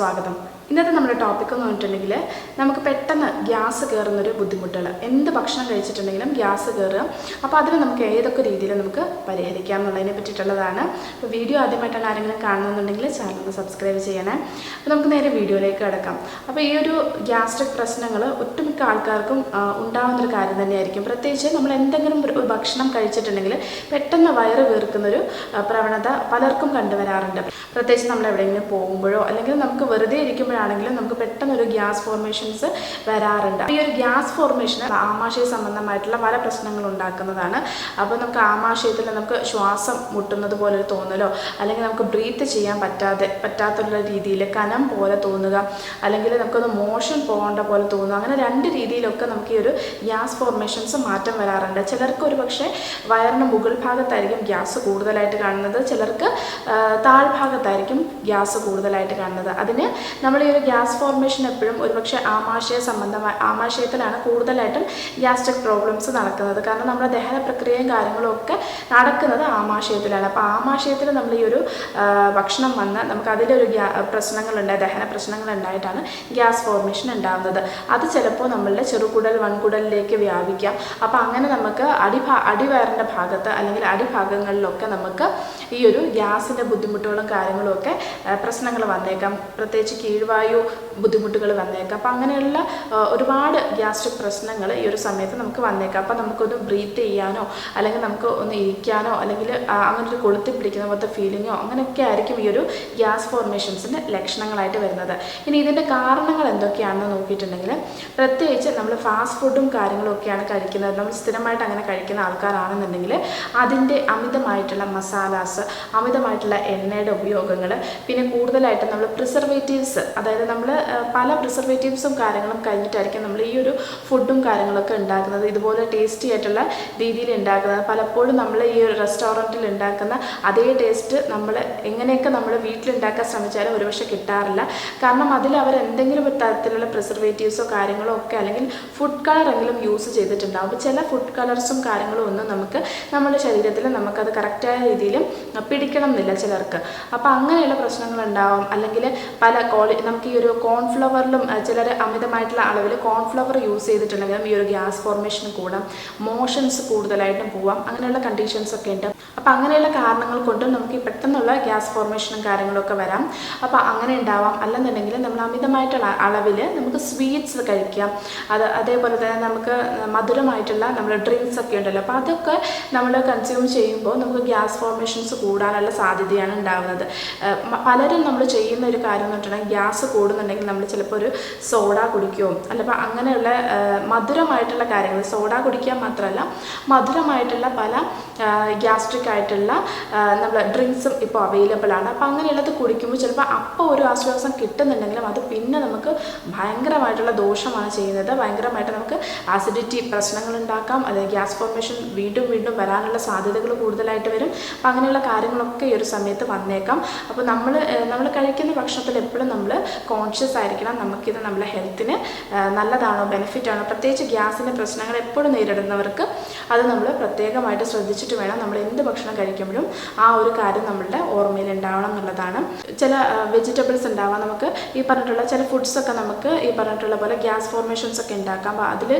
സ്വാഗതം. ഇന്നത്തെ നമ്മുടെ ടോപ്പിക് എന്ന് പറഞ്ഞിട്ടുണ്ടെങ്കിൽ നമുക്ക് പെട്ടെന്ന് ഗ്യാസ് കയറുന്നൊരു ബുദ്ധിമുട്ടുകൾ. എന്ത് ഭക്ഷണം കഴിച്ചിട്ടുണ്ടെങ്കിലും ഗ്യാസ് കയറുക അപ്പോൾ അതിന് നമുക്ക് ഏതൊക്കെ രീതിയിൽ നമുക്ക് പരിഹരിക്കാം എന്നുള്ളതിനെ പറ്റിയിട്ടുള്ളതാണ്. അപ്പോൾ വീഡിയോ ആദ്യമായിട്ടാണ് ആരെങ്കിലും കാണുന്നുണ്ടെങ്കിൽ ചാനൽ ഒന്ന് സബ്സ്ക്രൈബ് ചെയ്യണേ. അപ്പോൾ നമുക്ക് നേരെ വീഡിയോയിലേക്ക് കിടക്കാം. അപ്പോൾ ഈ ഒരു ഗ്യാസ്ട്രിക് പ്രശ്നങ്ങൾ ഒട്ടുമിക്ക ആൾക്കാർക്കും ഉണ്ടാകുന്നൊരു കാര്യം തന്നെയായിരിക്കും. പ്രത്യേകിച്ച് നമ്മൾ എന്തെങ്കിലും ഒരു ഭക്ഷണം കഴിച്ചിട്ടുണ്ടെങ്കിൽ പെട്ടെന്ന് വയറ് വീർക്കുന്നൊരു പ്രവണത പലർക്കും കണ്ടുവരാറുണ്ട്. പ്രത്യേകിച്ച് നമ്മൾ എവിടെയെങ്കിലും പോകുമ്പോഴോ അല്ലെങ്കിൽ നമുക്ക് വെറുതെ ഇരിക്കുമ്പോഴാണെങ്കിലും നമുക്ക് പെട്ടെന്ന് ഒരു ഗ്യാസ് ഫോർമേഷൻസ് വരാറുണ്ട്. ഈ ഒരു ഗ്യാസ് ഫോർമേഷൻ ആമാശയ സംബന്ധമായിട്ടുള്ള പല പ്രശ്നങ്ങൾ ഉണ്ടാക്കുന്നതാണ്. അപ്പോൾ നമുക്ക് ആമാശയത്തിൽ നമുക്ക് ശ്വാസം മുട്ടുന്നത് പോലെ ഒരു തോന്നലോ അല്ലെങ്കിൽ നമുക്ക് ബ്രീത്ത് ചെയ്യാൻ പറ്റാതെ പറ്റാത്തുള്ള രീതിയിൽ കനം പോലെ തോന്നുക അല്ലെങ്കിൽ നമുക്കൊന്ന് മോഷൻ പോകേണ്ട പോലെ തോന്നുക അങ്ങനെ രണ്ട് രീതിയിലൊക്കെ നമുക്ക് ഈ ഒരു ഗ്യാസ് ഫോർമേഷൻസ് മാറ്റം വരാറുണ്ട്. ചിലർക്ക് ഒരു പക്ഷേ വയറിന് മുകൾ ഭാഗത്തായിരിക്കും ഗ്യാസ് കൂടുതലായിട്ട് കാണുന്നത്. ചിലർക്ക് താഴ്ഭാഗത്തായിരിക്കും ഗ്യാസ് കൂടുതലായിട്ട് കാണുന്നത്. അതിന് നമ്മൾ ഈ ഒരു ഗ്യാസ് ഫോർമേഷൻ എപ്പോഴും ഒരുപക്ഷെ ആമാശയ സംബന്ധമായ ആമാശയത്തിലാണ് കൂടുതലായിട്ടും ഗ്യാസ്ട്രിക് പ്രോബ്ലംസ് നടക്കുന്നത്. കാരണം നമ്മുടെ ദഹന പ്രക്രിയയും കാര്യങ്ങളും ഒക്കെ നടക്കുന്നത് ആമാശയത്തിലാണ്. അപ്പോൾ ആമാശയത്തിൽ നമ്മൾ ഈ ഒരു ഭക്ഷണം വന്ന് നമുക്ക് അതിലൊരു ഗ്യാ പ്രശ്നങ്ങളുണ്ട് ദഹന പ്രശ്നങ്ങൾ ഉണ്ടായിട്ടാണ് ഗ്യാസ് ഫോർമേഷൻ ഉണ്ടാകുന്നത് അത് ചിലപ്പോൾ നമ്മളുടെ ചെറുകുടൽ വൻകുടലിലേക്ക് വ്യാപിക്കാം. അപ്പോൾ അങ്ങനെ നമുക്ക് അടിഭാ അടിവയറിന്റെ ഭാഗത്ത് അല്ലെങ്കിൽ അടിഭാഗങ്ങളിലൊക്കെ നമുക്ക് ഈ ഒരു ഗ്യാസിന്റെ ബുദ്ധിമുട്ടുകളും കാര്യങ്ങളും ഒക്കെ പ്രശ്നങ്ങൾ വന്നേക്കാം. പ്രത്യേകിച്ച് കീഴ്വായു ബുദ്ധിമുട്ടുകൾ വന്നേക്കാം. അപ്പം അങ്ങനെയുള്ള ഒരുപാട് ഗ്യാസ്ട്രിക് പ്രശ്നങ്ങൾ ഈ ഒരു സമയത്ത് നമുക്ക് വന്നേക്കാം. അപ്പം നമുക്കൊന്ന് ബ്രീത്ത് ചെയ്യാനോ അല്ലെങ്കിൽ നമുക്ക് ഒന്ന് ഇരിക്കാനോ അല്ലെങ്കിൽ അങ്ങനെ കൊളുത്തി പിടിക്കുന്ന പോലത്തെ ഫീലിങ്ങോ അങ്ങനെയൊക്കെ ആയിരിക്കും ഈ ഒരു ഗ്യാസ് ഫോർമേഷൻസിന്റെ ലക്ഷണങ്ങളായിട്ട് വരുന്നത്. ഇനി ഇതിന്റെ കാരണങ്ങൾ എന്തൊക്കെയാണെന്ന് നോക്കിയിട്ടുണ്ടെങ്കിൽ പ്രത്യേകിച്ച് നമ്മൾ ഫാസ്റ്റ് ഫുഡും കാര്യങ്ങളും ഒക്കെയാണ് കഴിക്കുന്നത്. നമ്മൾ സ്ഥിരമായിട്ട് അങ്ങനെ കഴിക്കുന്ന ആൾക്കാരാണെന്നുണ്ടെങ്കിൽ അതിന്റെ അമിതമായിട്ടുള്ള മസാലാസ് അമിതമായിട്ടുള്ള എണ്ണയുടെ ഉപയോഗങ്ങൾ പിന്നെ കൂടുതലായിട്ട് നമ്മൾ പ്രിസർവേറ്റീവ്സ് അതായത് നമ്മൾ പല പ്രിസർവേറ്റീവ്സും കാര്യങ്ങളും കഴിഞ്ഞിട്ടായിരിക്കും നമ്മൾ ഈ ഒരു ഫുഡും കാര്യങ്ങളൊക്കെ ഉണ്ടാക്കുന്നത് ഇതുപോലെ ടേസ്റ്റി ആയിട്ടുള്ള രീതിയിൽ ഉണ്ടാക്കുന്നത്. പലപ്പോഴും നമ്മൾ ഈ ഒരു റെസ്റ്റോറന്റിൽ ഉണ്ടാക്കുന്ന അതേ ടേസ്റ്റ് നമ്മൾ എങ്ങനെയൊക്കെ നമ്മൾ വീട്ടിലുണ്ടാക്കാൻ ശ്രമിച്ചാലും ഒരുപക്ഷെ കിട്ടാറില്ല. കാരണം അതിൽ അവർ എന്തെങ്കിലും ഒരു തരത്തിലുള്ള പ്രിസർവേറ്റീവ്സോ കാര്യങ്ങളോ ഒക്കെ അല്ലെങ്കിൽ ഫുഡ് കളറെങ്കിലും യൂസ് ചെയ്തിട്ടുണ്ടാവും. അപ്പോൾ ചില ഫുഡ് കളേഴ്സും കാര്യങ്ങളും ഒന്നും നമുക്ക് നമ്മുടെ ശരീരത്തിൽ നമുക്കത് കറക്റ്റായ രീതിയിൽ പിടിക്കണം എന്നില്ല ചിലർക്ക്. അപ്പോൾ അങ്ങനെയുള്ള പ്രശ്നങ്ങൾ ഉണ്ടാവും അല്ലെങ്കിൽ പല കോളി നമുക്ക് ഈ ഒരു കോൺഫ്ലവറിലും ചിലർ അമിതമായിട്ടുള്ള അളവിൽ കോൺഫ്ലവർ യൂസ് ചെയ്തിട്ടുണ്ടെങ്കിലും ഈ ഒരു ഗ്യാസ് ഫോർമേഷൻ കൂടാം മോഷൻസ് കൂടുതലായിട്ടും പോവാം അങ്ങനെയുള്ള കണ്ടീഷൻസ് ഒക്കെ ഉണ്ട്. അപ്പോൾ അങ്ങനെയുള്ള കാരണങ്ങൾ കൊണ്ടും നമുക്ക് ഈ പെട്ടെന്നുള്ള ഗ്യാസ് ഫോർമേഷനും കാര്യങ്ങളൊക്കെ വരാം. അപ്പോൾ അങ്ങനെ ഉണ്ടാവാം. അല്ലെന്നുണ്ടെങ്കിൽ നമ്മൾ അമിതമായിട്ടുള്ള അളവിൽ നമുക്ക് സ്വീറ്റ്സ് കഴിക്കാം. അത് അതേപോലെ തന്നെ നമുക്ക് മധുരമായിട്ടുള്ള നമ്മുടെ ഡ്രിങ്ക്സ് ഒക്കെ ഉണ്ടല്ലോ. അപ്പോൾ അതൊക്കെ നമ്മൾ കൺസ്യൂം ചെയ്യുമ്പോൾ നമുക്ക് ഗ്യാസ് ഫോർമേഷൻസ് കൂടാനുള്ള സാധ്യതയാണ് ഉണ്ടാകുന്നത് പലരും നമ്മൾ ചെയ്യുന്ന ഒരു കാര്യം എന്ന് വെച്ചിട്ടുണ്ടെങ്കിൽ ഗ്യാസ് കൂടുന്നുണ്ടെങ്കിൽ നമ്മൾ ചിലപ്പോൾ ഒരു സോഡ കുടിക്കുകയോ അല്ലെങ്കിൽ അങ്ങനെയുള്ള മധുരമായിട്ടുള്ള കാര്യങ്ങൾ സോഡ കുടിക്കാൻ മാത്രമല്ല മധുരമായിട്ടുള്ള പല ഗ്യാസ്ട്രിക് ആയിട്ടുള്ള നമ്മൾ ഡ്രിങ്ക്സും ഇപ്പോൾ അവൈലബിൾ ആണ്. അപ്പോൾ അങ്ങനെയുള്ളത് കുടിക്കുമ്പോൾ ചിലപ്പോൾ അപ്പോൾ ഒരു ആശ്വാസം കിട്ടുന്നുണ്ടെങ്കിലും അത് പിന്നെ നമുക്ക് ഭയങ്കരമായിട്ടുള്ള ദോഷമാണ് ചെയ്യുന്നത്. ഭയങ്കരമായിട്ട് നമുക്ക് ആസിഡിറ്റി പ്രശ്നങ്ങൾ ഉണ്ടാക്കാം. അതായത് ഗ്യാസ് ഫോർമേഷൻ വീണ്ടും വീണ്ടും വരാനുള്ള സാധ്യതകൾ കൂടുതലായിട്ട് വരും. അപ്പോൾ അങ്ങനെയുള്ള കാര്യങ്ങളൊക്കെ ഈ ഒരു സമയത്ത് വന്നേക്കാം. അപ്പോൾ നമ്മൾ നമ്മൾ കഴിക്കുന്ന ഭക്ഷണത്തിൽ എപ്പോഴും നമ്മൾ കോൺഷ്യസ് ആയിരിക്കണം. നമുക്കിത് നമ്മുടെ ഹെൽത്തിന് നല്ലതാണോ ബെനിഫിറ്റ് ആണോ പ്രത്യേകിച്ച് ഗ്യാസിന്റെ പ്രശ്നങ്ങൾ എപ്പോഴും നേരിടുന്നവർക്ക് അത് നമ്മൾ പ്രത്യേകമായിട്ട് ശ്രദ്ധിച്ചിട്ട് വേണം നമ്മൾ എന്ത് ഭക്ഷണം കഴിക്കുമ്പോഴും ആ ഒരു കാര്യം നമ്മളുടെ ഓർമ്മയിൽ ഉണ്ടാവണം എന്നുള്ളതാണ്. ചില വെജിറ്റബിൾസ് ഉണ്ടാവാം. നമുക്ക് ഈ പറഞ്ഞിട്ടുള്ള ചില ഫുഡ്സൊക്കെ നമുക്ക് ഈ പറഞ്ഞിട്ടുള്ള പോലെ ഗ്യാസ് ഫോർമേഷൻസ് ഒക്കെ ഉണ്ടാക്കാം. അപ്പോൾ അതിൽ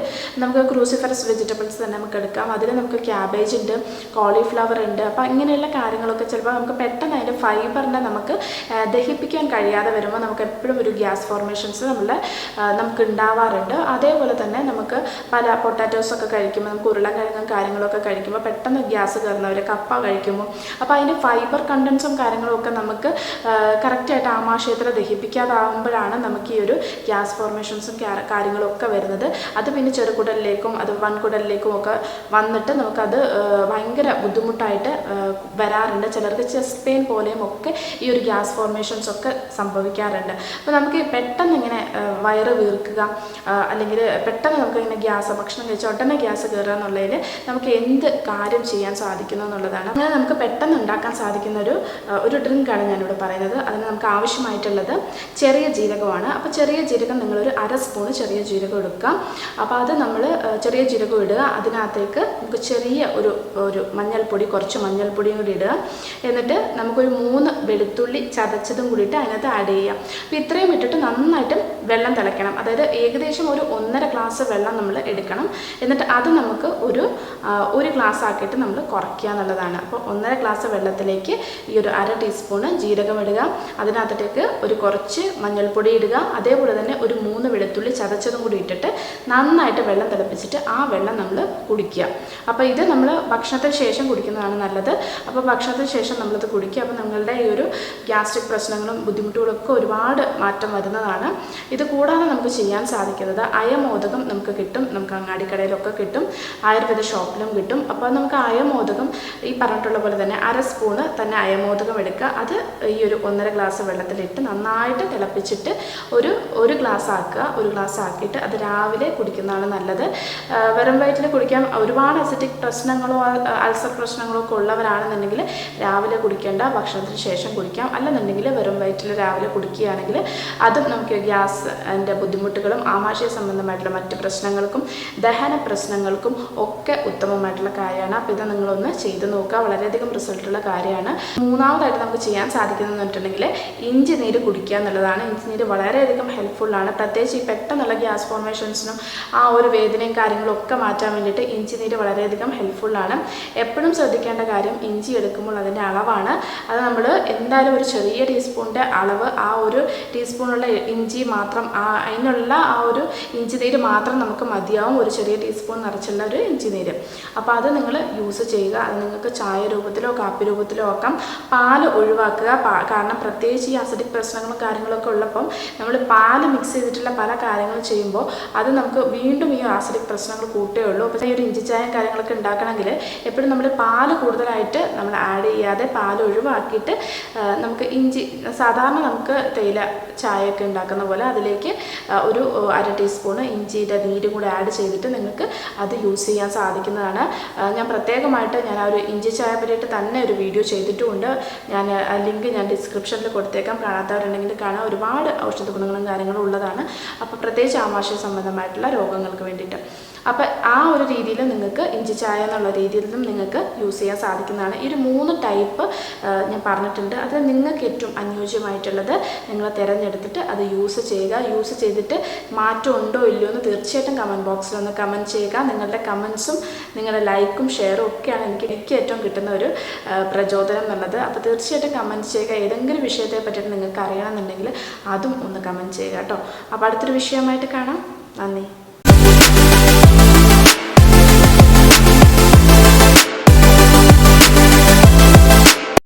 നമുക്ക് ക്രൂസിഫറസ് വെജിറ്റബിൾസ് തന്നെ നമുക്ക് എടുക്കാം. അതിൽ നമുക്ക് ക്യാബേജ് ഉണ്ട് കോളിഫ്ലവർ ഉണ്ട്. അപ്പോൾ ഇങ്ങനെയുള്ള കാര്യങ്ങളൊക്കെ ചിലപ്പോൾ നമുക്ക് പെട്ടെന്ന് അതിന്റെ ഫൈബറിനെ നമുക്ക് ദഹിപ്പിക്കാൻ കഴിയാതെ വരുമ്പോൾ നമുക്ക് എപ്പോഴും ഒരു ഗ്യാസ് ഫോർമേഷൻസ് നമ്മൾ നമുക്ക് ഉണ്ടാവാറുണ്ട് അതേപോലെ തന്നെ നമുക്ക് പല പൊട്ടാറ്റോസ് ഒക്കെ കഴിക്കുമ്പോൾ നമുക്ക് ഉരുളക്കിഴങ്ങും കാര്യങ്ങളൊക്കെ കഴിക്കുമ്പോൾ പെട്ടെന്ന് ഗ്യാസ് കയറുന്നവർ കപ്പ കഴിക്കുമ്പോൾ അപ്പോൾ അതിന്റെ ഫൈബർ കണ്ടൻസും കാര്യങ്ങളൊക്കെ നമുക്ക് കറക്റ്റായിട്ട് ആമാശയത്തിൽ ദഹിപ്പിക്കാതാവുമ്പോഴാണ് നമുക്ക് ഈ ഒരു ഗ്യാസ് ഫോർമേഷൻസും കാര്യങ്ങളൊക്കെ വരുന്നത്. അത് പിന്നെ ചെറുകുടലിലേക്കും അത് വൻകുടലിലേക്കും ഒക്കെ വന്നിട്ട് നമുക്കത് ഭയങ്കര ബുദ്ധിമുട്ടായിട്ട് വരാറുണ്ട്. ചിലർക്ക് ചെസ്റ്റ് പെയിൻ പോലെയും ഒക്കെ ഈ ഒരു ഗ്യാസ് ഫോർമേഷൻസ് ഒക്കെ സംഭവിക്കാറുണ്ട്. അപ്പോൾ നമുക്ക് പെട്ടെന്ന് ഇങ്ങനെ വയറ് വീർക്കുക അല്ലെങ്കിൽ പെട്ടെന്ന് നമുക്ക് ഇങ്ങനെ ഗ്യാസ് ഭക്ഷണം കഴിച്ച ഉടനെ ഗ്യാസ് കയറുക എന്നുള്ളതിൽ നമുക്ക് എന്ത് കാര്യം ചെയ്യാൻ സാധിക്കുന്നു എന്നുള്ളതാണ്. അങ്ങനെ നമുക്ക് പെട്ടെന്ന് ഉണ്ടാക്കാൻ സാധിക്കുന്ന ഒരു ഒരു ഡ്രിങ്കാണ് ഞാനിവിടെ പറയുന്നത്. അതിന് നമുക്ക് ആവശ്യമായിട്ടുള്ളത് ചെറിയ ജീരകമാണ്. അപ്പോൾ ചെറിയ ജീരകം നിങ്ങളൊരു അര സ്പൂൺ ചെറിയ ജീരകം എടുക്കുക. അപ്പോൾ അത് നമ്മൾ ചെറിയ ജീരകം ഇടുക. അതിനകത്തേക്ക് നമുക്ക് ചെറിയ ഒരു ഒരു മഞ്ഞൾപ്പൊടി കുറച്ച് മഞ്ഞൾപ്പൊടിയും കൂടി ഇടുക. എന്നിട്ട് നമുക്കൊരു മൂന്ന് വെളുത്തുള്ളി ചതച്ചതും കൂടിയിട്ട് അതിനകത്ത് ആഡ് ചെയ്യാം അപ്പോൾ ഇത്രയും ഇട്ടിട്ട് നന്നായിട്ട് വെള്ളം തിളയ്ക്കണം. അതായത് ഏകദേശം ഒരു ഒന്നര ഗ്ലാസ് വെള്ളം നമ്മൾ എടുക്കണം. എന്നിട്ട് അത് നമുക്ക് ഒരു ഒരു ഗ്ലാസ് ആക്കിയിട്ട് നമ്മൾ കുറയ്ക്കുക എന്നുള്ളതാണ്. അപ്പോൾ ഒന്നര ഗ്ലാസ് വെള്ളത്തിലേക്ക് ഈ ഒരു അര ടീസ്പൂണ് ജീരകം ഇടുക. അതിനകത്തേക്ക് ഒരു കുറച്ച് മഞ്ഞൾപ്പൊടി ഇടുക. അതേപോലെ തന്നെ ഒരു മൂന്ന് വെളുത്തുള്ളി ചതച്ചതും കൂടി ഇട്ടിട്ട് നന്നായിട്ട് വെള്ളം തിളപ്പിച്ചിട്ട് ആ വെള്ളം നമ്മൾ കുടിക്കുക. അപ്പോൾ ഇത് നമ്മൾ ഭക്ഷണത്തിന് ശേഷം കുടിക്കുന്നതാണ് നല്ലത്. അപ്പോൾ ഭക്ഷണത്തിന് ശേഷം നമ്മളത് കുടിക്കുക. അപ്പോൾ നിങ്ങളുടെ ഈ ഒരു ഗ്യാസ്ട്രിക് പ്രശ്നങ്ങളും ബുദ്ധിമുട്ടുകളും ഒക്കെ ഒരുപാട് മാറ്റം വരുന്നതാണ്. ഇത് കൂടാതെ നമുക്ക് ചെയ്യാൻ സാധിക്കുന്നത് അയമോദകം നമുക്ക് കിട്ടും നമുക്ക് അങ്ങാടിക്കടയിലൊക്കെ കിട്ടും ആയുർവേദ ഷോപ്പിലും കിട്ടും. അപ്പോൾ നമുക്ക് അയമോദകം ഈ പറഞ്ഞിട്ടുള്ള പോലെ തന്നെ അര സ്പൂണ് തന്നെ അയമോദകം എടുക്കുക. അത് ഈ ഒരു ഒന്നര ഗ്ലാസ് വെള്ളത്തിലിട്ട് നന്നായിട്ട് തിളപ്പിച്ചിട്ട് ഒരു ഒരു ഗ്ലാസ് ആക്കുക. ഒരു ഗ്ലാസ് ആക്കിയിട്ട് അത് രാവിലെ കുടിക്കുന്നതാണ് നല്ലത്. വെറും വയറ്റിൽ കുടിക്കാൻ ഒരുപാട് അസിറ്റിക് പ്രശ്നങ്ങളോ അൾസർ പ്രശ്നങ്ങളോ ഒക്കെ ഉള്ളവരാണെന്നുണ്ടെങ്കിൽ രാവിലെ കുടിക്കേണ്ട ഭക്ഷണത്തിന് ശേഷം കുടിക്കാം. അല്ലെന്നുണ്ടെങ്കിൽ വെറും വയറ്റിൽ രാവിലെ കുടിക്കുകയാണെങ്കിൽ അതും നമുക്ക് ഗ്യാസ് എന്റെ ബുദ്ധിമുട്ടുകളും ആമാശയ സംബന്ധമായിട്ടുള്ള മറ്റ് പ്രശ്നങ്ങൾക്കും ദഹന പ്രശ്നങ്ങൾക്കും ഒക്കെ ഉത്തമമായിട്ടുള്ള കാര്യമാണ്. അപ്പോൾ ഇത് നിങ്ങളൊന്ന് ചെയ്ത് നോക്കുക. വളരെയധികം റിസൾട്ടുള്ള കാര്യമാണ്. മൂന്നാമതായിട്ട് നമുക്ക് ചെയ്യാൻ സാധിക്കുന്നതെന്ന് പറഞ്ഞിട്ടുണ്ടെങ്കിൽ ഇഞ്ചി നീര് കുടിക്കുക എന്നുള്ളതാണ്. ഇഞ്ചി നീര് വളരെയധികം ഹെൽപ്ഫുള്ളാണ് പ്രത്യേകിച്ച് ഈ പെട്ടെന്നുള്ള ഗ്യാസ് ഫോർമേഷൻസിനും ആ ഒരു വേദനയും കാര്യങ്ങളും ഒക്കെ മാറ്റാൻ വേണ്ടിയിട്ട് ഇഞ്ചി നീര് വളരെയധികം ഹെൽപ്ഫുള്ളാണ് എപ്പോഴും ശ്രദ്ധിക്കേണ്ട കാര്യം ഇഞ്ചി എടുക്കുമ്പോൾ അതിന്റെ അളവാണ്. അത് നമ്മൾ എന്തായാലും ഒരു ചെറിയ ടീസ്പൂണിന്റെ അളവ് ആ ഒരു ടീസ്പൂണുള്ള ഇഞ്ചി മാത്രം അതിനുള്ള ആ ഒരു ഇഞ്ചി നീര് മാത്രം നമുക്ക് മതിയാവും. ഒരു ചെറിയ ടീസ്പൂൺ നിറച്ചുള്ള ഒരു ഇഞ്ചി നീര്. അപ്പോൾ അത് നിങ്ങൾ യൂസ് ചെയ്യുക. അത് നിങ്ങൾക്ക് ചായ രൂപത്തിലോ കാപ്പി രൂപത്തിലോ ആക്കാം. പാൽ ഒഴിവാക്കുക. കാരണം പ്രത്യേകിച്ച് ഈ അസിഡിക് പ്രശ്നങ്ങളും കാര്യങ്ങളൊക്കെ ഉള്ളപ്പം നമ്മൾ പാൽ മിക്സ് ചെയ്തിട്ടുള്ള പല കാര്യങ്ങളും ചെയ്യുമ്പോൾ അത് നമുക്ക് വീണ്ടും ഈ ആസിഡിക് പ്രശ്നങ്ങൾ കൂട്ടേ ഉള്ളൂ. അപ്പോൾ ഈ ഒരു ഇഞ്ചി ചായയും കാര്യങ്ങളൊക്കെ ഉണ്ടാക്കണമെങ്കിൽ എപ്പോഴും നമ്മൾ പാൽ കൂടുതലായിട്ട് നമ്മൾ ആഡ് ചെയ്യാതെ പാൽ ഒഴിവാക്കിയിട്ട് നമുക്ക് ഇഞ്ചി സാധാരണ നമുക്ക് തേയില ചായയൊക്കെ ഉണ്ടാക്കുന്ന പോലെ അതിലേക്ക് ഒരു അര ടീസ്പൂണ് ഇഞ്ചിയുടെ നീരും കൂടെ ആഡ് ചെയ്തിട്ട് നിങ്ങൾക്ക് അത് യൂസ് ചെയ്യാൻ സാധിക്കുന്നതാണ്. ഞാൻ പ്രത്യേകമായിട്ട് ഞാൻ ആ ഒരു ഇഞ്ചി ചായ പറ്റിയിട്ട് തന്നെ ഒരു വീഡിയോ ചെയ്തിട്ടുമുണ്ട്. ഞാൻ ലിങ്ക് ഞാൻ ഡിസ്ക്രിപ്ഷനിൽ കൊടുത്തേക്കാം. കാണാത്തവരുണ്ടെങ്കിൽ കാണാൻ ഒരുപാട് ഔഷധ ഗുണങ്ങളും കാര്യങ്ങളും ഉള്ളതാണ്. അപ്പോൾ പ്രത്യേകിച്ച് ആമാശയ സംബന്ധമായിട്ടുള്ള രോഗങ്ങൾക്ക് വേണ്ടിയിട്ട്. അപ്പോൾ ആ ഒരു രീതിയിൽ നിങ്ങൾക്ക് ഇഞ്ചി ചായ എന്നുള്ള രീതിയിലും നിങ്ങൾക്ക് യൂസ് ചെയ്യാൻ സാധിക്കുന്നതാണ്. ഈ ഒരു മൂന്ന് ടൈപ്പ് ഞാൻ പറഞ്ഞിട്ടുണ്ട്. അത് നിങ്ങൾക്ക് ഏറ്റവും അനുയോജ്യമായിട്ടുള്ളത് നിങ്ങൾ തിരഞ്ഞെടുത്തിട്ട് അത് യൂസ് ചെയ്യുക. യൂസ് ചെയ്തിട്ട് മാറ്റം ഉണ്ടോ ഇല്ലയോ എന്ന് തീർച്ചയായിട്ടും കമന്റ് ബോക്സിൽ ഒന്ന് കമന്റ് ചെയ്യുക. നിങ്ങളുടെ കമൻസും നിങ്ങളുടെ ലൈക്കും ഷെയറും ഒക്കെയാണ് എനിക്ക് എനിക്ക് ഏറ്റവും കിട്ടുന്ന ഒരു പ്രചോദനം എന്നുള്ളത്. അപ്പോൾ തീർച്ചയായിട്ടും കമന്റ് ചെയ്യുക. ഏതെങ്കിലും വിഷയത്തെ പറ്റിയിട്ട് നിങ്ങൾക്ക് അറിയണമെന്നുണ്ടെങ്കിൽ അതും ഒന്ന് കമന്റ് ചെയ്യുക കേട്ടോ. അപ്പോൾ അടുത്തൊരു വിഷയമായിട്ട് കാണാം. നന്ദി.